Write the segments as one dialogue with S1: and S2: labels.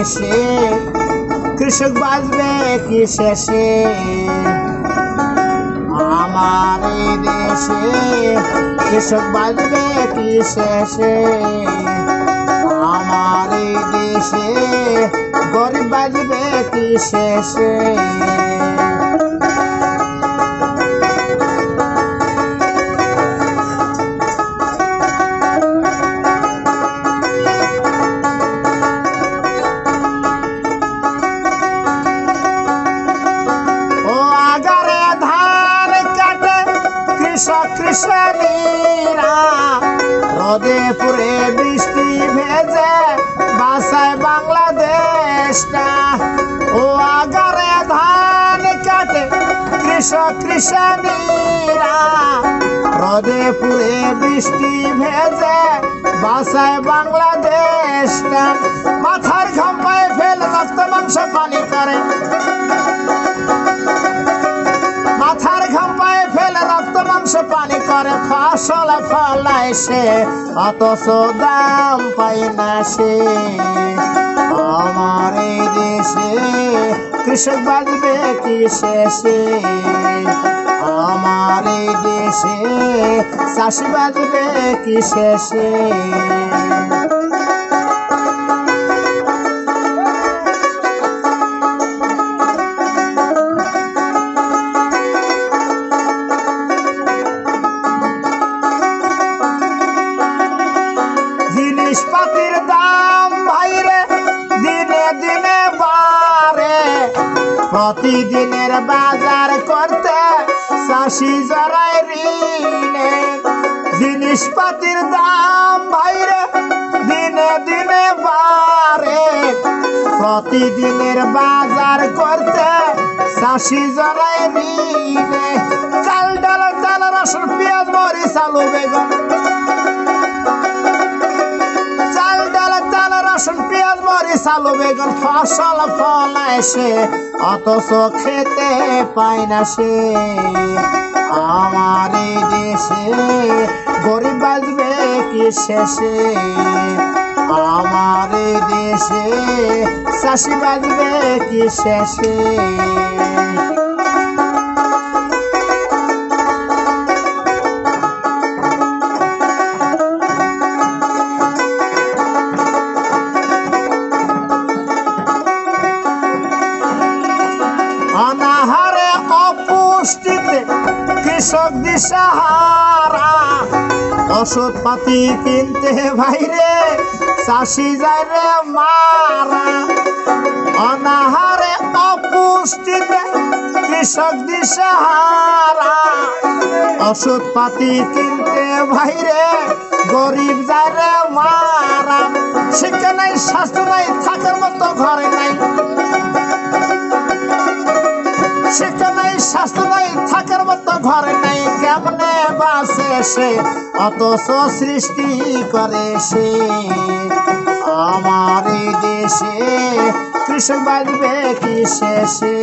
S1: দেশে কৃষক বাঁচবে কি শেষে? আমার দেশে কৃষক বাঁচবে কি শেষে? আমার দেশে গরিব বাঁচবে কি শেষে? রোদে পুরে বৃষ্টি ভেজে বাসায় বাংলাদেশটা। ও আগারে ধান কাটে কৃষক কৃষণীরা। রোদে পুরে বৃষ্টি ভেজে বাসায় বাংলাদেশটা। মাথার ঘামায় ফেল রক্ত মাংস পানি করে। পানি করে, ফসল ফলায় সে, অথচ দাম পাই না সে। আমার এই দেশে কৃষক বাজবে কি শেষে আমার এই দেশে চাষি বাজবে কি শেষে দিনে দিনে প্রতিদিনের বাজার করতে চাষি জড়াই ঋণে। জিনিসপাতির দাম ভাইরে, দিনে দিনে বাড়ে। প্রতিদিনের বাজার করতে চাষি জড়াই ঋণে। চাল ডাল চাল, রসুন, পেঁয়াজ, মরিচ বেগুন। রসুন পেঁয়াজ মরিচ আলু বেগুন ফসল ফলায় সে অথচ খেতে পায় না সে। আমার এই দেশে গরিব বাজবে কি শেষে? আমার এই দেশে চাষি বাজবে কি শেষে? কৃষক দিশাহারা ওষুধ পাতি কিনতে ভাইরে, চাষি যায় রে মারা। অনাহারে অপুষ্টিতে কৃষক দিশাহারা ওষুধ পাতি কিনতে ভাইরে, গরিব যায় রে মারা। শিক্ষা নাই, স্বাস্থ্য নাই, থাকার মতো ঘরে নাই। শিক্ষা ঘরে নাই কেমনে বাসে সে? অথচ সৃষ্টি করে সে। আমার দেশে কৃষক বাজবে কি শেষে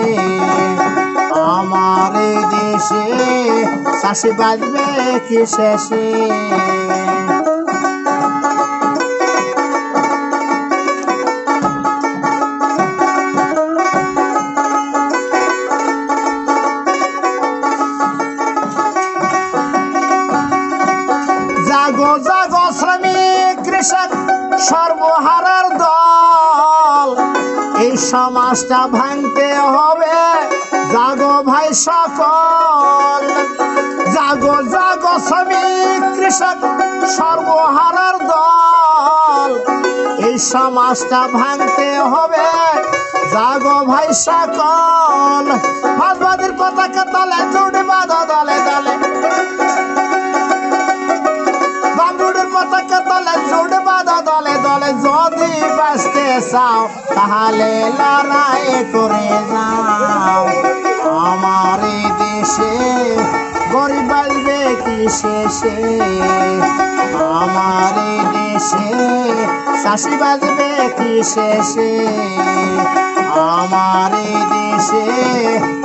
S1: আমার দেশে চাষি বাজবে কি শেষে সর্বহারার দল। এই সমাজটা ভাঙতে হবে। জাগো ভাই সকল। জাগো জাগো শ্রমিক, কৃষক, সর্বহারার দল। এই সমাজটা ভাঙতে হবে। জাগো ভাই সকল। মাঝবাদীর পতাকা তলে জুড়ে বাঁধা দলে দলে। তাহলে লড়াই করে যাও। আমার দেশে গরিব বাজবে কি শেষে আমার দেশে চাষি বাজবে কি শেষে আমার দেশে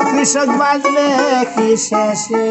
S1: কৃষক বাজবে কি শেষে